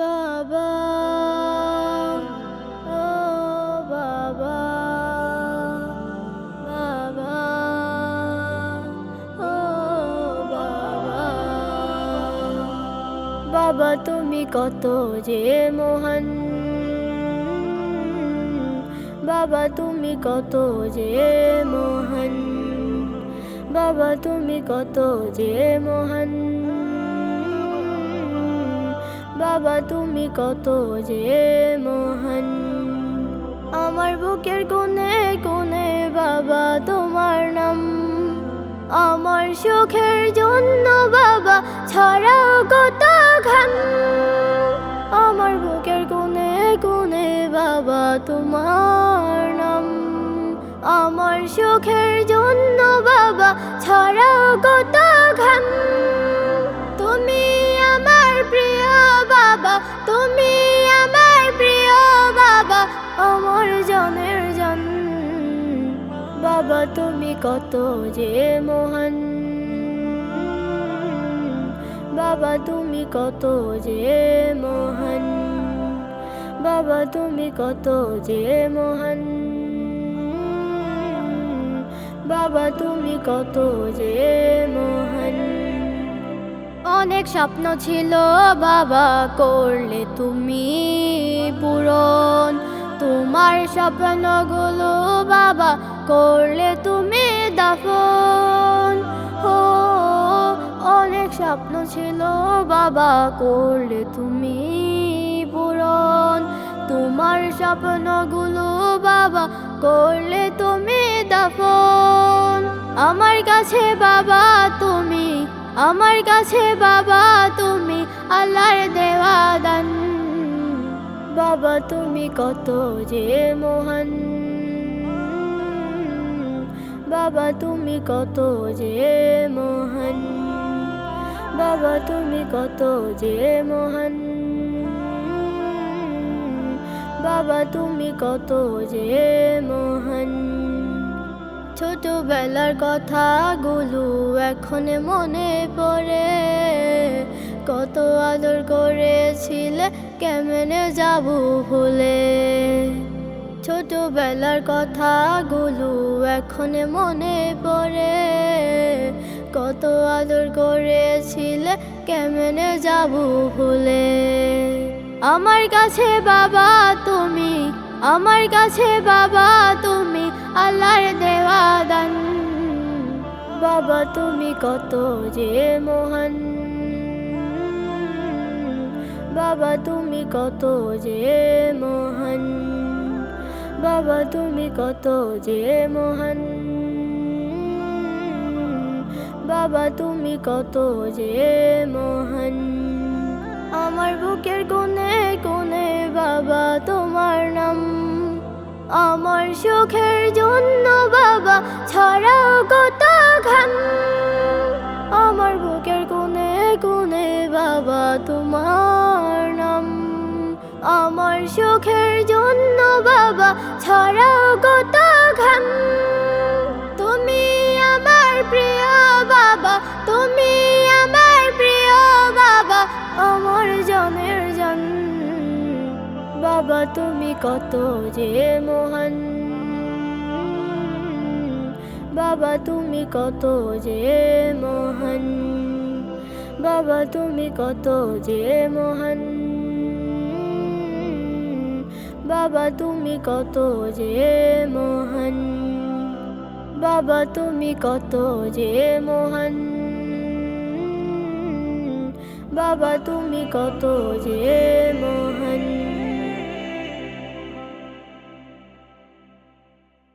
বাবা বাবা বাবা, ও বাবা। বাবা, তুমি কত যে মহান। বাবা, তুমি কত যে মহান। বাবা, তুমি কত যে মহান। বাবা, তুমি কত যে মহান। আমার বুকের কোণে কোণে বাবা, তোমার নাম। আমার সুখের জন্য বাবা, ছড়াও কত ঘাম। আমার বুকের কোণে কোণে বাবা, তোমার নাম। আমার সুখের জন্য বাবা, ছড়াও কত ঘাম। তুমি কত যে মহান। বাবা, তুমি কত যে মহান। বাবা, তুমি কত যে মহান। বাবা, তুমি কত যে মহান। অনেক স্বপ্ন ছিল বাবা, করলে তুমি পূরণ। তোমার স্বপ্নগুলো বাবা করলে তুমি দাফন। হো, অনেক স্বপ্ন ছিল বাবা করলে তুমি পূরণ। তোমার স্বপ্নগুলো বাবা করলে তুমি দাফন। আমার কাছে বাবা তুমি, আমার কাছে বাবা তুমি তুমি কত যে মহান। বাবা, তুমি কত যে মহান। বাবা, তুমি কত যে মহান। বাবা, তুমি কত যে মহান। ছোটবেলার কথাগুলো এখন মনে পড়ে। কত আদর করেছিলে, কেমনে যাব ভুলে? ছোটবেলার কথাগুলো এখন মনে পড়ে। কত আদর করেছিলে, কেমনে যাব ভুলে? আমার কাছে বাবা তুমি, আমার কাছে বাবা তুমি, আল্লাহর দেওয়া দান। বাবা তুমি কত যে মহান। বাবা, তুমি কত যে মহান। বাবা, তুমি কত যে মহান। বাবা, তুমি কত যে মহান। আমার বুকের কোণে কোণে বাবা, তোমার নাম। আমার সুখের জন্য বাবা ছড়াও আমার সুখের জন্য বাবা ছড়াও কত ঘাম? তুমি আমার প্রিয় বাবা, তুমি আমার প্রিয় বাবা, আমার জনের জন। বাবা, তুমি কত যে মহান। বাবা, তুমি কত যে মহান। বাবা, তুমি কত যে মহান। বাবা, তুমি কত যে মহান। বাবা, তুমি কত যে মহান। বাবা, তুমি কত যে মহান।